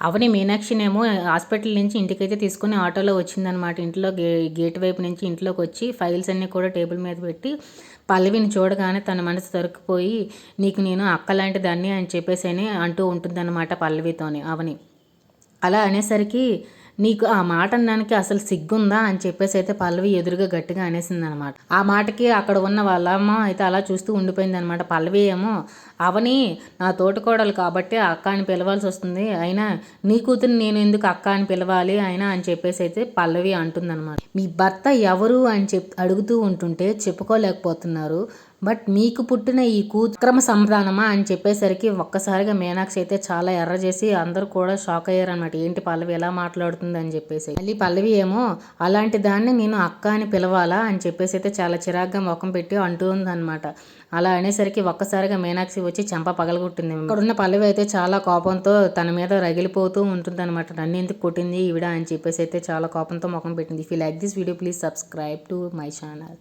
అవని మీనాక్షినేమో hospital నుంచి ఇంటికైతే తీసుకుని ఆటోలో వచ్చిందనమాట ఇంట్లో గే గేట్ వైపు నుంచి ఇంట్లోకి వచ్చి ఫైల్స్ అన్నీ కూడా టేబుల్ మీద పెట్టి పల్లవిని చూడగానే తన మనసు దొరికిపోయి నీకు నేను అక్క లాంటి దాన్ని అని చెప్పేసి అని అంటూ ఉంటుందన్నమాట పల్లవితోని అవని. అలా అనేసరికి నీకు ఆ మాట అనడానికి అసలు సిగ్గుందా అని చెప్పేసి అయితే పల్లవి ఎదురుగా గట్టిగా అనేసింది అనమాట ఆ మాటకి అక్కడ ఉన్న వాళ్ళమ్మ అయితే అలా చూస్తూ ఉండిపోయింది అనమాట పల్లవి ఏమో అవని నా తోటకోడలు కాబట్టి అక్క అని పిలవాల్సి వస్తుంది. అయినా నీ కూతురు నేను ఎందుకు అక్క అని పిలవాలి అయినా అని చెప్పేసి అయితే పల్లవి అంటుందన్నమాట మీ భర్త ఎవరు అని చెప్ అడుగుతూ ఉంటుంటే చెప్పుకోలేకపోతున్నారు. బట్ మీకు పుట్టిన ఈ కూతుక్రమ సంధానమా అని చెప్పేసరికి ఒక్కసారిగా మీనాక్షి అయితే చాలా ఎర్ర చేసి అందరూ కూడా షాక్ అయ్యారనమాట ఏంటి పల్లవి ఎలా మాట్లాడుతుంది అని చెప్పేసి. మళ్ళీ పల్లవి ఏమో అలాంటి దాన్ని నేను అక్క అని పిలవాలా అని చెప్పేసి అయితే చాలా చిరాగ్గా ముఖం పెట్టి అంటూ ఉందన్నమాట. అలా అనేసరికి ఒక్కసారిగా మీనాక్షి వచ్చి చెంప పగలగొట్టింది. ఇక్కడ ఉన్న పల్లవి అయితే చాలా కోపంతో తన మీద రగిలిపోతూ ఉంటుంది అనమాట నన్ను ఎందుకు కొట్టింది ఈవిడ అని చెప్పేసి అయితే చాలా కోపంతో ముఖం పెట్టింది. If you like this video please subscribe to my channel